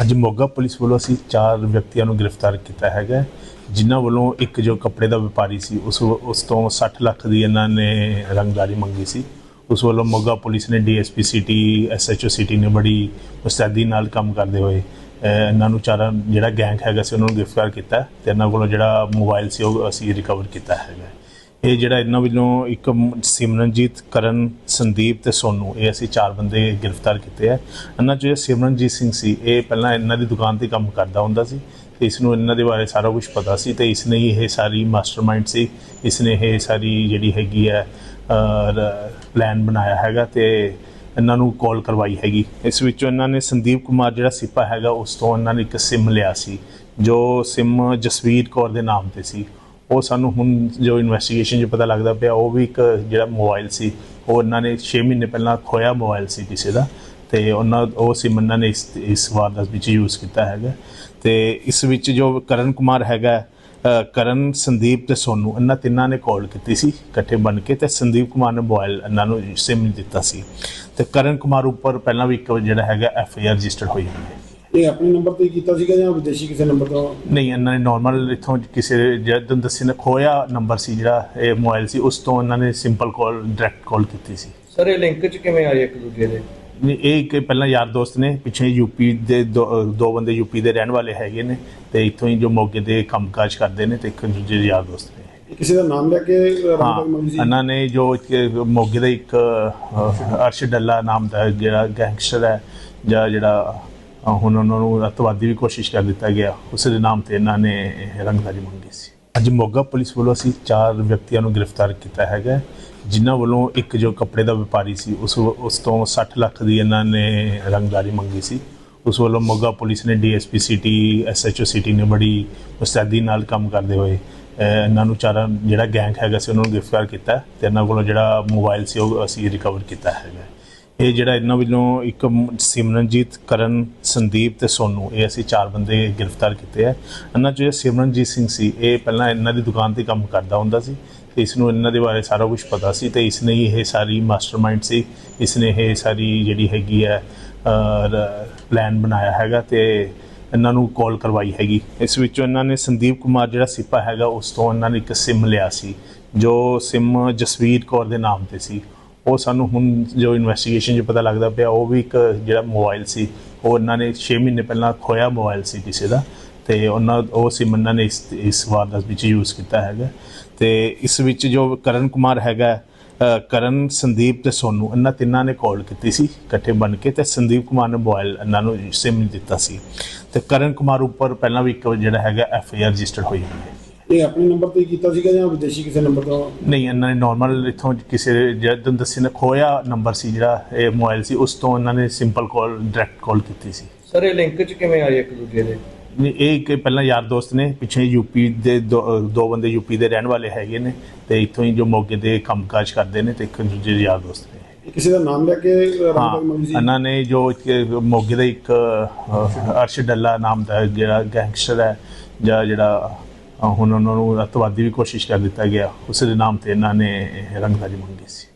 ਅੱਜ ਮੋਗਾ ਪੁਲਿਸ ਵੱਲੋਂ ਅਸੀਂ ਚਾਰ ਵਿਅਕਤੀਆਂ ਨੂੰ ਗ੍ਰਿਫਤਾਰ ਕੀਤਾ ਹੈਗਾ ਜਿਨ੍ਹਾਂ ਵੱਲੋਂ ਇੱਕ ਜੋ ਕੱਪੜੇ ਦਾ ਵਪਾਰੀ ਸੀ, ਉਸ ਉਸ ਤੋਂ 60 ਲੱਖ ਦੀ ਇਹਨਾਂ ਨੇ ਰੰਗਦਾਰੀ ਮੰਗੀ ਸੀ। ਉਸ ਵੱਲੋਂ ਮੋਗਾ ਪੁਲਿਸ ਨੇ ਡੀਐਸਪੀ ਸਿਟੀ, ਐਸਐਚਓ ਸਿਟੀ ਨੇ ਬੜੀ ਮੁਸਤੈਦੀ ਨਾਲ ਕੰਮ ਕਰਦੇ ਹੋਏ ਇਹਨਾਂ ਨੂੰ ਚਾਰਾਂ, ਜਿਹੜਾ ਗੈਂਗ ਹੈਗਾ ਸੀ, ਉਹਨਾਂ ਨੂੰ ਗ੍ਰਿਫਤਾਰ ਕੀਤਾ ਤੇ ਇਹਨਾਂ ਕੋਲੋਂ ਜਿਹੜਾ ਮੋਬਾਈਲ ਸੀ, ਉਹ ਅਸੀਂ ਰਿਕਵਰ ਕੀਤਾ ਹੈਗਾ ਇਹ ਜਿਹੜਾ ਇਹਨਾਂ ਵੱਲੋਂ ਇੱਕ ਸਿਮਰਨਜੀਤ ਕਰਨ, ਸੰਦੀਪ ਤੇ ਸੋਨੂ, ਇਹ ਅਸੀਂ ਚਾਰ ਬੰਦੇ ਗ੍ਰਿਫਤਾਰ ਕੀਤੇ ਆ। ਇਹਨਾਂ 'ਚ ਜਿਹੜਾ ਸਿਮਰਨਜੀਤ ਸਿੰਘ ਸੀ, ਇਹ ਪਹਿਲਾਂ ਇਹਨਾਂ ਦੀ ਦੁਕਾਨ ਤੇ ਕੰਮ ਕਰਦਾ ਹੁੰਦਾ ਸੀ ਤੇ ਇਸ ਨੂੰ ਇਹਨਾਂ ਦੇ ਬਾਰੇ ਸਾਰਾ ਕੁਝ ਪਤਾ ਸੀ ਤੇ ਇਸ ਨੇ ਹੀ ਇਹ ਸਾਰੀ ਮਾਸਟਰਮਾਈਂਡ ਸੀ, ਇਸ ਨੇ ਇਹ ਸਾਰੀ ਜਿਹੜੀ ਹੈਗੀ ਹੈ ਪਲਾਨ ਬਣਾਇਆ ਹੈਗਾ ਤੇ ਇਹਨਾਂ ਨੂੰ ਕਾਲ ਕਰਵਾਈ ਹੈਗੀ। ਇਸ ਵਿੱਚੋਂ ਇਹਨਾਂ ਨੇ ਸੰਦੀਪ ਕੁਮਾਰ ਜਿਹੜਾ ਸਿਪਾ ਹੈਗਾ, ਉਸ ਤੋਂ ਇਹਨਾਂ ਨੇ ਇੱਕ ਸਿਮ ਲਿਆ ਸੀ, ਜੋ ਸਿਮ ਜਸਵੀਰ ਕੌਰ ਦੇ ਨਾਮ ਤੇ ਸੀ। ਉਹ ਸਾਨੂੰ ਹੁਣ ਜੋ ਇਨਵੈਸਟੀਗੇਸ਼ਨ 'ਚ ਪਤਾ ਲੱਗਦਾ ਪਿਆ, ਉਹ ਵੀ ਇੱਕ ਜਿਹੜਾ ਮੋਬਾਈਲ ਸੀ, ਉਹ ਇਹਨਾਂ ਨੇ 6 ਮਹੀਨੇ ਪਹਿਲਾਂ ਖੋਇਆ ਮੋਬਾਈਲ ਸੀ ਕਿਸੇ ਦਾ ਤੇ ਉਹਨਾਂ, ਉਹ ਸਿਮ ਇਹਨਾਂ ਨੇ ਇਸ ਇਸ ਵਾਰਦਾਤ ਵਿੱਚ ਯੂਜ਼ ਕੀਤਾ ਹੈਗਾ। ਤੇ ਇਸ ਵਿੱਚ ਜੋ ਕਰਨ ਕੁਮਾਰ ਹੈਗਾ ਕਰਨ, ਸੰਦੀਪ ਤੇ ਸੋਨੂ, ਇਹਨਾਂ ਤਿੰਨਾਂ ਨੇ ਕਾਲ ਕੀਤੀ ਸੀ ਇਕੱਠੇ ਬਣ ਕੇ ਤੇ ਸੰਦੀਪ ਕੁਮਾਰ ਨੇ ਮੋਬਾਈਲ ਇਹਨਾਂ ਨੂੰ ਸਿਮ ਦਿੱਤਾ ਸੀ। ਤੇ ਕਰਨ ਕੁਮਾਰ ਉੱਪਰ ਪਹਿਲਾਂ ਵੀ ਇੱਕ ਜਿਹੜਾ ਹੈਗਾ ਐਫ ਆਈ ਆਰ ਰਜਿਸਟਰ ਹੋਈ ਹੋਈ ਹੈ। ਇਹ ਆਪਣੇ ਨੰਬਰ ਤੇ ਕੀਤਾ ਸੀਗਾ ਜਾਂ ਵਿਦੇਸ਼ੀ ਕਿਸੇ ਨੰਬਰ ਤੋਂ? ਨਹੀਂ ਇਹਨਾਂ ਨੇ ਨਾਰਮਲ ਇਥੋਂ ਕਿਸੇ ਜਦੋਂ ਦੱਸੀ ਨੇ ਖੋਇਆ ਨੰਬਰ ਸੀ ਜਿਹੜਾ ਇਹ ਮੋਬਾਈਲ ਸੀ ਉਸ ਤੋਂ ਇਹਨਾਂ ਨੇ ਸਿੰਪਲ ਕਾਲ ਡਾਇਰੈਕਟ ਕਾਲ ਕੀਤੀ ਸੀ। ਸਰ ਇਹ ਲਿੰਕ ਚ ਕਿਵੇਂ ਆਏ ਇੱਕ ਦੂਜੇ ਦੇ? ਨਹੀਂ, ਇਹ ਇੱਕ ਪਹਿਲਾਂ ਯਾਰ ਦੋਸਤ ਨੇ ਪਿੱਛੇ ਯੂਪੀ ਦੇ ਦੋ ਬੰਦੇ ਯੂਪੀ ਦੇ ਰਹਿਣ ਵਾਲੇ ਹੈਗੇ ਨੇ ਤੇ ਇੱਥੋਂ ਹੀ ਜੋ ਮੋਗੇ ਦੇ ਕੰਮਕਾਜ ਕਰਦੇ ਨੇ ਤੇ ਇੱਕ ਦੂਜੇ ਦੇ ਯਾਰ ਦੋਸਤ ਨੇ। ਕਿਸੇ ਦਾ ਨਾਮ ਲੈ ਕੇ ਇਹਨਾਂ ਨੇ ਜੋ ਮੋਗੇ ਦਾ ਇੱਕ ਅਰਸ਼ ਡੱਲਾ ਨਾਮ ਦਾ ਜਿਹੜਾ ਗੈਂਗਸਟਰ ਹੈ ਜਾਂ ਜਿਹੜਾ ਹੁਣ ਉਹਨਾਂ ਨੂੰ ਅੱਤਵਾਦੀ ਵੀ ਕੋਸ਼ਿਸ਼ ਕਰ ਦਿੱਤਾ ਗਿਆ। ਉਸ ਦੇ ਨਾਮ ਤੇ ਇਹਨਾਂ ਨੇ ਰੰਗਦਾਰੀ ਮੰਗੀ ਸੀ। ਅੱਜ ਮੋਗਾ ਪੁਲਿਸ ਵੱਲੋਂ ਅਸੀਂ ਚਾਰ ਵਿਅਕਤੀਆਂ ਨੂੰ ਗ੍ਰਿਫਤਾਰ ਕੀਤਾ ਹੈਗਾ। ਜਿਨ੍ਹਾਂ ਵੱਲੋਂ ਇੱਕ ਜੋ ਕੱਪੜੇ ਦਾ ਵਪਾਰੀ ਸੀ, ਉਸ ਉਸ ਤੋਂ 60 ਲੱਖ ਦੀ ਇਹਨਾਂ ਨੇ ਰੰਗਦਾਰੀ ਮੰਗੀ ਸੀ। ਉਸ ਵੱਲੋਂ ਮੋਗਾ ਪੁਲਿਸ ਨੇ ਡੀਐਸਪੀ ਸਿਟੀ, ਐਸਐਚਓ ਸਿਟੀ ਨੇ ਬੜੀ ਮੁਸਤੈਦੀ ਨਾਲ ਕੰਮ ਕਰਦੇ ਹੋਏ ਇਹਨਾਂ ਨੂੰ ਚਾਰਾਂ, ਜਿਹੜਾ ਗੈਂਗ ਹੈਗਾ ਸੀ, ਉਹਨਾਂ ਨੂੰ ਗ੍ਰਿਫਤਾਰ ਕੀਤਾ ਤੇ ਇਹਨਾਂ ਕੋਲੋਂ ਜਿਹੜਾ ਮੋਬਾਈਲ ਸੀ, ਉਹ ਅਸੀਂ ਰਿਕਵਰ ਕੀਤਾ ਹੈਗਾ। ਇਹ ਜਿਹੜਾ ਇਹਨਾਂ ਵੱਲੋਂ ਇੱਕ ਸਿਮਰਨਜੀਤ ਕਰਨ, ਸੰਦੀਪ ਤੇ ਸੋਨੂ, ਇਹ ਅਸੀਂ ਚਾਰ ਬੰਦੇ ਗ੍ਰਿਫਤਾਰ ਕੀਤੇ ਆ। ਇਹਨਾਂ 'ਚ ਜਿਹੜਾ ਸਿਮਰਨਜੀਤ ਸਿੰਘ ਸੀ, ਇਹ ਪਹਿਲਾਂ ਇਹਨਾਂ ਦੀ ਦੁਕਾਨ ਤੇ ਕੰਮ ਕਰਦਾ ਹੁੰਦਾ ਸੀ ਤੇ ਇਸ ਨੂੰ ਇਹਨਾਂ ਦੇ ਬਾਰੇ ਸਾਰਾ ਕੁਝ ਪਤਾ ਸੀ ਤੇ ਇਸ ਨੇ ਇਹ ਸਾਰੀ ਮਾਸਟਰਮਾਈਂਡ ਸੀ ਇਸ ਨੇ ਇਹ ਸਾਰੀ ਜਿਹੜੀ ਹੈਗੀ ਹੈ ਪਲਾਨ ਬਣਾਇਆ ਹੈਗਾ ਤੇ ਇਹਨਾਂ ਨੂੰ ਕਾਲ ਕਰਵਾਈ ਹੈਗੀ। ਇਸ ਵਿੱਚੋਂ ਇਹਨਾਂ ਨੇ ਸੰਦੀਪ ਕੁਮਾਰ ਜਿਹੜਾ ਸਿਪਾ ਹੈਗਾ, ਉਸ ਤੋਂ ਇਹਨਾਂ ਨੇ ਇੱਕ ਸਿਮ ਲਿਆ ਸੀ, ਜੋ ਸਿਮ ਜਸਵੀਰ ਕੌਰ ਦੇ ਨਾਮ ਤੇ ਸੀ। ਉਹ ਸਾਨੂੰ ਹੁਣ ਜੋ ਇਨਵੈਸਟੀਗੇਸ਼ਨ 'ਚ ਪਤਾ ਲੱਗਦਾ ਪਿਆ, ਉਹ ਵੀ ਇੱਕ ਜਿਹੜਾ ਮੋਬਾਈਲ ਸੀ, ਉਹ ਇਹਨਾਂ ਨੇ 6 ਮਹੀਨੇ ਪਹਿਲਾਂ ਖੋਇਆ ਮੋਬਾਈਲ ਸੀ ਕਿਸੇ ਦਾ ਤੇ ਉਹਨਾਂ, ਉਹ ਸਿਮ ਇਹਨਾਂ ਨੇ ਇਸ ਇਸ ਵਾਰਦਾਤ ਵਿੱਚ ਯੂਜ਼ ਕੀਤਾ ਹੈਗਾ। ਤੇ ਇਸ ਵਿੱਚ ਜੋ ਕਰਨ ਕੁਮਾਰ ਹੈਗਾ ਕਰਨ, ਸੰਦੀਪ ਤੇ ਸੋਨੂ, ਇਹਨਾਂ ਤਿੰਨਾਂ ਨੇ ਕਾਲ ਕੀਤੀ ਸੀ, ਇਕੱਠੇ ਬਣ ਕੇ ਤੇ ਸੰਦੀਪ ਕੁਮਾਰ ਨੇ ਮੋਬਾਈਲ ਇਹਨਾਂ ਨੂੰ ਸਿਮ ਦਿੱਤਾ ਸੀ। ਤੇ ਕਰਨ ਕੁਮਾਰ ਉੱਪਰ ਪਹਿਲਾਂ ਵੀ ਇੱਕ ਜਿਹੜਾ ਹੈਗਾ ਐਫ ਆਈ ਆਰ ਰਜਿਸਟਰ ਹੋਈ ਹੋਈ ਹੈ। ਇਹ ਆਪਣੇ ਨੰਬਰ ਤੇ ਹੀ ਕੀਤਾ ਸੀਗਾ ਜਾਂ ਵਿਦੇਸ਼ੀ ਕਿਸੇ ਨੰਬਰ ਤੋਂ? ਨਹੀਂ ਇਹਨਾਂ ਨੇ ਨਾਰਮਲ ਇਥੋਂ ਕਿਸੇ ਜਦੋਂ ਦੱਸੀ ਨੇ ਖੋਇਆ ਨੰਬਰ ਸੀ ਜਿਹੜਾ ਇਹ ਮੋਬਾਈਲ ਸੀ ਉਸ ਤੋਂ ਇਹਨਾਂ ਨੇ ਸਿੰਪਲ ਕਾਲ ਡਾਇਰੈਕਟ ਕਾਲ ਕੀਤੀ ਸੀ। ਸਰ ਇਹ ਲਿੰਕ ਚ ਕਿਵੇਂ ਆਏ ਇੱਕ ਦੂਜੇ ਦੇ? ਨਹੀਂ, ਇਹ ਇੱਕ ਪਹਿਲਾਂ ਯਾਰ ਦੋਸਤ ਨੇ ਪਿੱਛੇ ਯੂਪੀ ਦੇ ਦੋ ਬੰਦੇ ਯੂਪੀ ਦੇ ਰਹਿਣ ਵਾਲੇ ਹੈਗੇ ਨੇ ਤੇ ਇੱਥੋਂ ਹੀ ਜੋ ਮੋਗੇ ਦੇ ਕੰਮਕਾਜ ਕਰਦੇ ਨੇ ਤੇ ਇੱਕ ਦੂਜੇ ਦੇ ਯਾਰ ਦੋਸਤ ਨੇ। ਕਿਸੇ ਦਾ ਨਾਮ ਲੈ ਕੇ ਇਹਨਾਂ ਨੇ ਜੋ ਮੋਗੇ ਦਾ ਇੱਕ ਅਰਸ਼ ਡੱਲਾ ਨਾਮ ਦਾ ਜਿਹੜਾ ਗੈਂਗਸਟਰ ਹੈ ਜਾਂ ਜਿਹੜਾ ਹੁਣ ਉਹਨਾਂ ਨੂੰ ਅੱਤਵਾਦੀ ਵੀ ਕੋਸ਼ਿਸ਼ ਕਰ ਦਿੱਤਾ ਗਿਆ। ਉਸ ਦੇ ਨਾਮ ਤੇ ਇਹਨਾਂ ਨੇ ਇਹ ਰੰਗਦਾਰੀ ਮੰਗੀ ਸੀ।